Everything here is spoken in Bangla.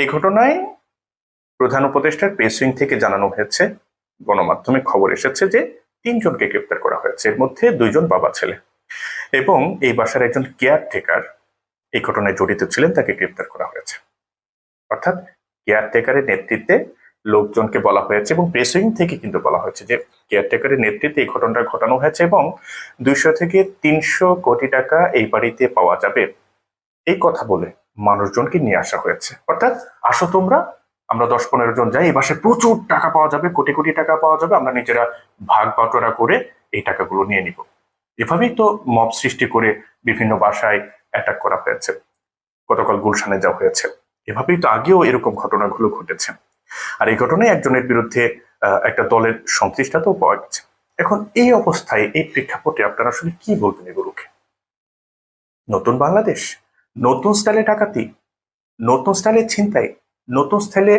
এই ঘটনায় প্রধান উপদেষ্টার প্রেস থেকে জানানো হয়েছে, গণমাধ্যমে খবর এসেছে যে তিনজনকে গ্রেপ্তার করা হয়েছে, এর মধ্যে দুইজন বাবা ছেলে। এবং এই বাসার একজন কেয়ারটেকার এই ঘটনায় জড়িত ছিলেন, তাকে গ্রেপ্তার করা হয়েছে। অর্থাৎ কেয়ারটেকারের নেতৃত্বে লোকজনকে বলা হয়েছে এবং প্রেস উইং থেকে কিন্তু বলা হয়েছে যে কেয়ারটেকারের নেতৃত্বে এই ঘটনাটা ঘটানো হয়েছে এবং দুইশো থেকে তিনশো কোটি টাকা এই বাড়িতে পাওয়া যাবে। এই কথা বলে মানুষজনকে নিয়ে আসা হয়েছে। অর্থাৎ আসো তোমরা, আমরা দশ পনেরো জন যাই, এই বাসায় প্রচুর টাকা পাওয়া যাবে, কোটি কোটি টাকা পাওয়া যাবে, আমরা নিজেরা ভাগ বাটোয়ারা করে এই টাকাগুলো নিয়ে নিব। এভাবেই তো মব সৃষ্টি করে বিভিন্ন বাসায় অ্যাটাক করা হয়েছে। গতকাল গুলশানে যাওয়া হয়েছে। এভাবেই তো আগেও এরকম ঘটনাগুলো ঘটেছে। আর এই ঘটনায় একজনের বিরুদ্ধে একটা দলের সংশ্লিষ্টতাও পাওয়া গেছে। এখন এই অবস্থায়, এই প্রেক্ষাপটে আপনারা আসলে কি বলবেন এগুলোকে? নতুন বাংলাদেশ? নতুন স্টাইলে ডাকাতি নতুন স্টাইলে ছিনতাই নতুন স্টাইলে